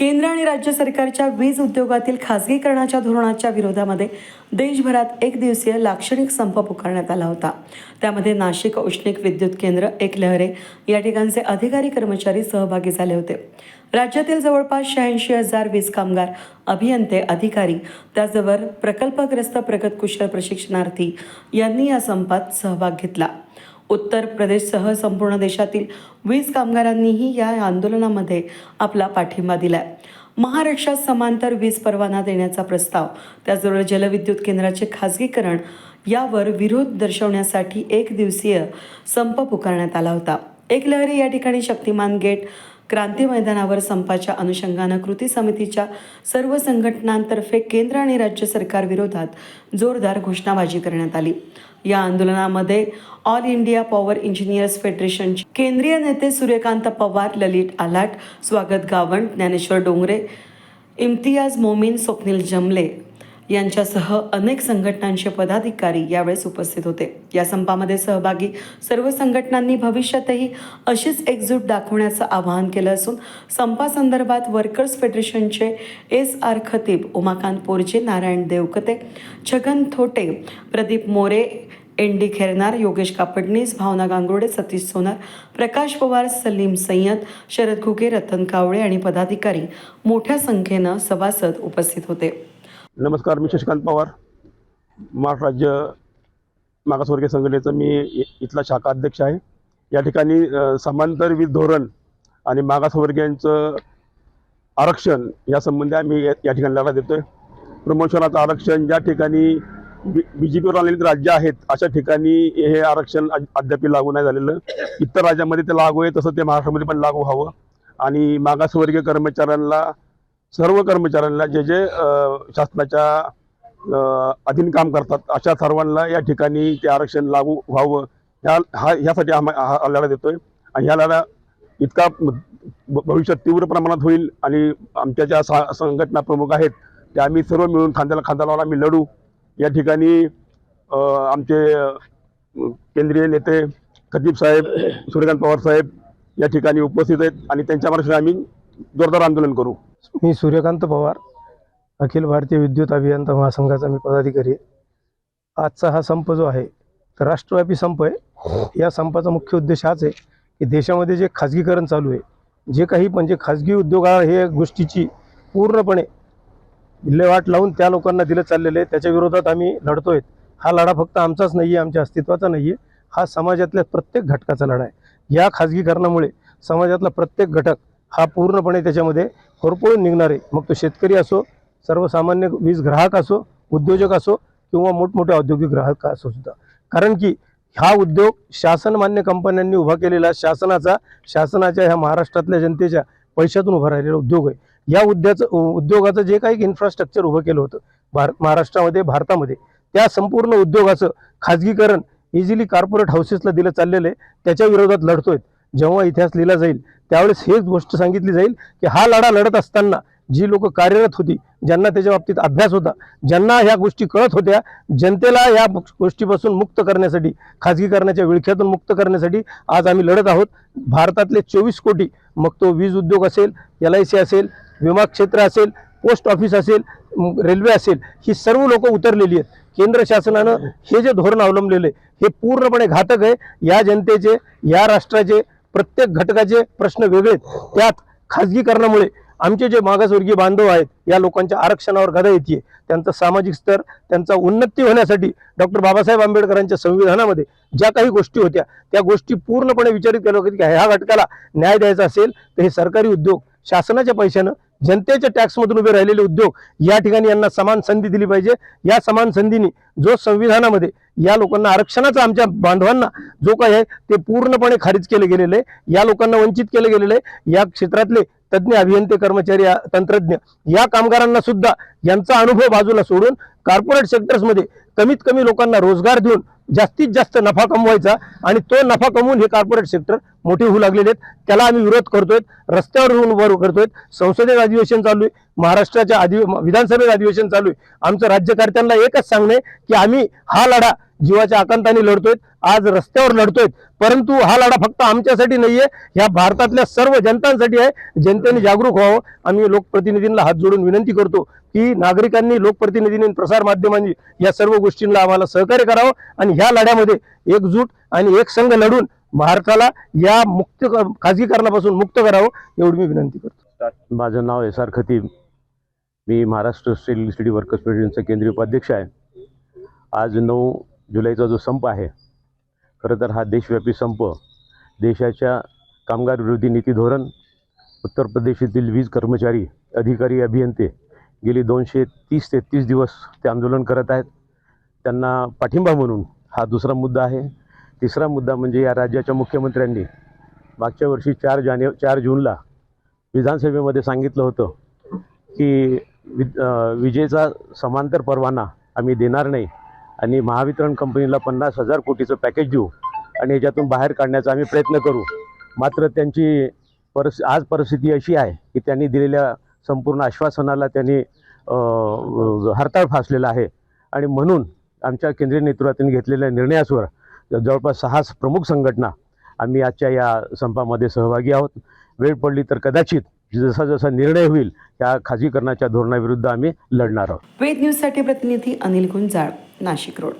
केंद्र आणि राज्य सरकारच्या वीज उद्योगातील खासगीकरणाच्या धोरणाच्या विरोधामध्ये देशभरात एक दिवसीय लाक्षणिक संप पुकारण्यात आला होता. त्यामध्ये नाशिक औष्णिक विद्युत केंद्र एक लहरे या ठिकाणचे अधिकारी कर्मचारी सहभागी झाले होते. राज्यातील जवळपास शहाऐंशी हजार वीज कामगार अभियंते अधिकारी त्याचबरोबर प्रकल्पग्रस्त प्रगत कुशल प्रशिक्षणार्थी यांनी या संपात सहभाग घेतला. उत्तर प्रदेशसह संपूर्ण देशातील वीज कामगारांनीही या आंदोलनामध्ये आपला पाठिंबा दिलाय. महाराष्ट्रात समांतर वीज परवाना देण्याचा प्रस्ताव त्याचबरोबर जलविद्युत केंद्राचे खाजगीकरण यावर विरोध दर्शवण्यासाठी एक दिवसीय संप पुकारण्यात आला होता. एक लहरी या ठिकाणी शक्तिमान गेट क्रांती मैदानावर संपाच्या अनुषंगानं कृती समितीच्या सर्व संघटनांतर्फे केंद्र आणि राज्य सरकार विरोधात जोरदार घोषणाबाजी करण्यात आली. या आंदोलनामध्ये ऑल इंडिया पॉवर इंजिनियर्स फेडरेशनचे केंद्रीय नेते सूर्यकांत पवार ललित आलाट स्वागत गावंट ज्ञानेश्वर डोंगरे इम्तियाज मोमीन स्वप्नील जमले यांच्यासह अनेक संघटनांचे पदाधिकारी यावेळेस उपस्थित होते. या संपामध्ये सहभागी सर्व संघटनांनी भविष्यातही अशीच एकजूट दाखवण्याचं आवाहन केलं असून संपासंदर्भात workers फेडरेशनचे S R Khatib Umakant Porje Narayan Devkate Chhagan Thote Pradeep More N D Khairnar Yogesh Kapadnis Bhavana Gangurde Satish Sonar Prakash Pawar Salim Sayyad Sharad Ghuge Ratan Kawale आणि पदाधिकारी मोठ्या संख्येनं सभासद उपस्थित होते. नमस्कार मी शशिकांत पवार. महाराष्ट्र राज्य मागासवर्गीय संघटनेचं मी इथला शाखा अध्यक्ष आहे. या ठिकाणी समांतर वीज धोरण आणि मागासवर्गीयांचं आरक्षण यासंबंधी आम्ही या ठिकाणी लढा आहे प्रमोशनाचं आरक्षण ज्या ठिकाणी बी बी जे पीवर आलेली राज्य आहेत अशा ठिकाणी हे आरक्षण अद्याप लागू नाही झालेलं. इतर राज्यामध्ये ते लागू आहे तसं ते महाराष्ट्रामध्ये पण लागू व्हावं. आणि मागासवर्गीय कर्मचाऱ्यांना सर्व कर्मचाऱ्यांना जे जे शासनाच्या अधीन काम करतात अशा सर्वांना या ठिकाणी ते आरक्षण लागू व्हावं. ह्या हा ह्यासाठी आम्हा हा हा देतो देतोय. आणि ह्या लढा इतका भविष्यात तीव्र प्रमाणात होईल आणि आमच्या ज्या सा संघटना प्रमुख आहेत त्या आम्ही सर्व मिळून खांद्याला खांदा लावून आम्ही लढू. या ठिकाणी आमचे केंद्रीय नेते खतीब साहेब सूर्यकांत पवार साहेब या ठिकाणी उपस्थित आहेत आणि त्यांच्या मार्फत आम्ही जोरदार आंदोलन करू. मी सूर्यकांत पवार अखिल भारतीय विद्युत अभियंता महासंघाचा मी पदाधिकारी आहे. आजचा हा संप जो आहे तर राष्ट्रव्यापी संप आहे. या संपाचा मुख्य उद्देश हाच आहे की देशामध्ये जे खाजगीकरण चालू आहे जे काही म्हणजे खाजगी उद्योगाला हे गोष्टीची पूर्णपणे विल्हेवाट लावून त्या लोकांना दिलं चाललेलं आहे त्याच्या विरोधात आम्ही लढतोय. हा लढा फक्त आमचाच नाही आहे आमच्या अस्तित्वाचा नाही आहे हा समाजातल्या प्रत्येक घटकाचा लढा आहे. या खाजगीकरणामुळे समाजातला प्रत्येक घटक हा पूर्णपणे त्याच्यामध्ये होरपळून निघणार. आहे मग तो शेतकरी असो सर्वसामान्य वीज ग्राहक असो उद्योजक असो किंवा मोठमोठे औद्योगिक ग्राहक असो सुद्धा. कारण की हा उद्योग शासनमान्य कंपन्यांनी उभा केलेला शासनाचा शासनाच्या ह्या महाराष्ट्रातल्या जनतेच्या पैशातून उभा राहिलेला उद्योग आहे. या उद्याचं उद्योगाचं जे काही इन्फ्रास्ट्रक्चर उभं केलं होतं भार महाराष्ट्रामध्ये भारतामध्ये त्या संपूर्ण उद्योगाचं खाजगीकरण इझिली कॉर्पोरेट हाऊसेसला दिलं चाललेलं आहे. त्याच्या विरोधात लढतोय. जेव्हा इतिहास लिहिला जाईल त्यावेळेस हेच गोष्ट सांगितली जाईल की हा लढा लढत असताना जी लोक कार्यरत होती ज्यांना त्याच्या बाबतीत अभ्यास होता ज्यांना ह्या गोष्टी कळत होत्या जनतेला या गोष्टीपासून मुक्त करण्यासाठी खाजगीकरणाच्या विळख्यातून मुक्त करण्यासाठी आज आम्ही लढत आहोत. भारतातले चोवीस कोटी मग तो वीज उद्योग असेल एल आय सी असेल विमा क्षेत्र असेल पोस्ट ऑफिस असेल रेल्वे असेल ही सर्व लोक उतरलेली आहेत. केंद्र शासनानं हे जे धोरण अवलंबलेलं आहे हे पूर्णपणे घातक आहे. या जनतेचे या राष्ट्राचे प्रत्येक घटकाचे प्रश्न वेगळे त्यात खाजगीकरणामुळे आमचे जे मागासवर्गीय बांधव आहेत या लोकांच्या आरक्षणावर गदा येते त्यांचा सामाजिक स्तर त्यांचा उन्नती होण्यासाठी डॉक्टर बाबासाहेब आंबेडकरांच्या संविधानामध्ये ज्या काही गोष्टी होत्या त्या गोष्टी पूर्णपणे विचारित केल्या होत्या की ह्या घटकाला न्याय द्यायचा असेल तर हे सरकारी उद्योग शासनाच्या पैशानं जनतेच्या टॅक्समधून उभे राहिलेले उद्योग या ठिकाणी यांना समान संधी दिली पाहिजे. या समान संधीने जो संविधानामध्ये या लोकांना आरक्षणाचा आमच्या बांधवांना जो काही आहे ते पूर्णपणे खारिज केले गेलेले आहे. या लोकांना वंचित केले गेलेले आहे. या क्षेत्रातले तज्ज्ञ अभियंते कर्मचारी तंत्रज्ञ या कामगारांना सुद्धा यांचा अनुभव बाजूला सोडून कॉर्पोरेट सेक्टर्समध्ये कमीत कमी लोकांना रोजगार देऊन जास्तीत जास्त नफा कमवायचा आणि तो नफा कमवून हे कॉर्पोरेट सेक्टर मोठे होऊ लागलेले आहेत. त्याला आम्ही विरोध करतोय रस्त्यावर येऊन उभं करतोय. संसदेत अधिवेशन चालू आहे महाराष्ट्राच्या अधि विधानसभेत अधिवेशन चालू आहे. आमचं राज्यकर्त्यांना एकच सांगणे की आम्ही हा लढा जीवाच्या आकांताने लढतोय आज रस्त्यावर लढतोय. परंतु हा लढा फक्त आमच्यासाठी नाहीये ह्या भारतातल्या सर्व जनतांसाठी आहे. जनतेने जागरूक व्हावं. आम्ही लोकप्रतिनिधींना हात जोडून विनंती करतो की नागरिकांनी लोकप्रतिनिधींनी आणि प्रसार माध्यमांनी या सर्व गोष्टींना आम्हाला सहकार्य करावं आणि ह्या लढ्यामध्ये एकजूट आणि एक संघ लढून भारताला या मुक्त खाजगीकरणापासून मुक्त करावं एवढी मी विनंती करतो. माझं नाव एस आर खतीब. मी महाराष्ट्र स्टेट इलेक्ट्रिसिटी वर्कर्स फेडरेशनचा केंद्रीय उपाध्यक्ष आहे. आज नऊ जुलैचा जो संप आहे खरं तर हा देशव्यापी संप. देशाच्या कामगार विरोधी नीती धोरण उत्तर प्रदेशातील वीज कर्मचारी अधिकारी अभियंते गेली दोनशे तीस तेहतीस दिवस ते आंदोलन करत आहेत. त्यांना पाठिंबा म्हणून हा दुसरा मुद्दा आहे. तिसरा मुद्दा म्हणजे या राज्याच्या मुख्यमंत्र्यांनी मागच्या वर्षी चार जाने चार जूनला विधानसभेमध्ये सांगितलं होतं की वि विजेचा समांतर परवाना आम्ही देणार नाही. आणि महावितरण कंपनीला पन्नास हजार कोटीचं पॅकेज देऊ आणि याच्यातून बाहेर काढण्याचा आम्ही प्रयत्न करू. मात्र त्यांची परस आज परिस्थिती अशी आहे की त्यांनी दिलेल्या संपूर्ण आश्वासनाला त्यांनी हरताळ फासलेला आहे. आणि म्हणून आमच्या केंद्रीय नेतृत्वाने घेतलेल्या निर्णयासवर जवळपास सहा प्रमुख संघटना आम्ही आजच्या या संपामध्ये सहभागी आहोत. वेळ पडली तर कदाचित जसा जसा निर्णय होईल त्या खाजगीकरणाच्या धोरणाविरुद्ध आम्ही लढणार आहोत. वेद न्यूजसाठी प्रतिनिधी अनिल गुंजाळ नाशिक रोड.